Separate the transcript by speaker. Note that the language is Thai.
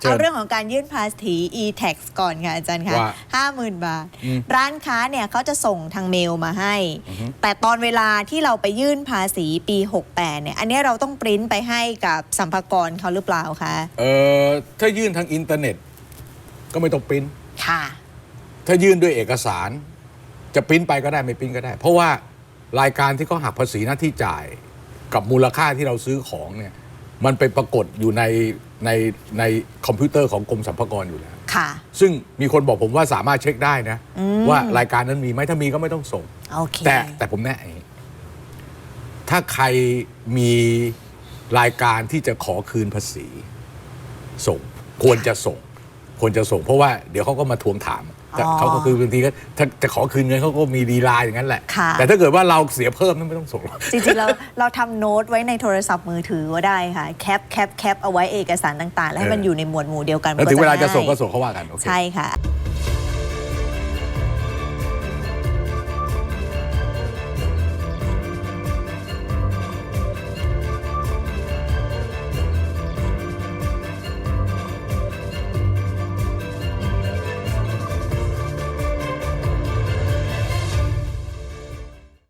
Speaker 1: เชิญ
Speaker 2: เอาเรื่องของการยื่นภาษี e-tax ก่อนค่ะอาจารย์คะ
Speaker 1: ว่า
Speaker 2: ห้าหมื่นบาท
Speaker 1: อืม
Speaker 2: ร้านค้าเนี่ยเขาจะส่งทางเมลมาให้
Speaker 1: อือฮึ
Speaker 2: แต่ตอนเวลาที่เราไปยื่นภาษีปี 68 เนี่ย อันเนี้ยเราต้องปริ้นไปให้กับสัมภากรเขาหรือเปล่าคะ
Speaker 1: เอ่อถ้ายื่นทางอินเทอร์เน็ต ก็ไม่ต้องปริ้น
Speaker 2: ค่ะ
Speaker 1: ถ้ายื่นด้วยเอกสาร จะปริ้นไปก็ได้ไม่ปริ้นก็ได้ เพราะว่ารายการที่เขาหักภาษีหน้าที่จ่ายกับมูลค่าที่เราซื้อของเนี่ย มันไปปรากฏอยู่ในในในคอมพิวเตอร์ของกรมสรรพากรอยู่แล้ว
Speaker 2: ค่ะ
Speaker 1: ซึ่งมีคนบอกผมว่าสามารถเช็คได้นะ
Speaker 2: อืม
Speaker 1: ว่ารายการนั้นมีไหมถ้ามีก็ไม่ต้องส่ง
Speaker 2: โอเค
Speaker 1: แต่แต่ผมแนะอย่างนี้ถ้าใครมีรายการที่จะขอคืนภาษี ส่ง ควรจะส่ง ควรจะส่งเพราะว่าเดี๋ยวเขาก็มาทวงถามแต่
Speaker 2: อ๋อ
Speaker 1: เขาก็คือบางทีก็ถ้าจะขอคืนเงินเขาก็มีดีลาอย่างนั้นแหละ
Speaker 2: ค่ะ
Speaker 1: แต่ถ้าเกิดว่าเราเสียเพิ่มนั่นไม่ต้องส่งหรอก
Speaker 2: จริงๆเราเราทำโน้ตไว้ในโทรศัพท์มือถือก็ได้ค่ะ แคปแคปแคปเอาไว้เอกสารต่างๆ แล้วให้มัน
Speaker 1: เออ
Speaker 2: อยู่ในหมวดหมู่เดียวกัน
Speaker 1: แล้วถึงเวลาจะส่งก็
Speaker 2: ง่ย
Speaker 1: ส่งเขาว่ากันโอเค
Speaker 2: ใช่ค่ะ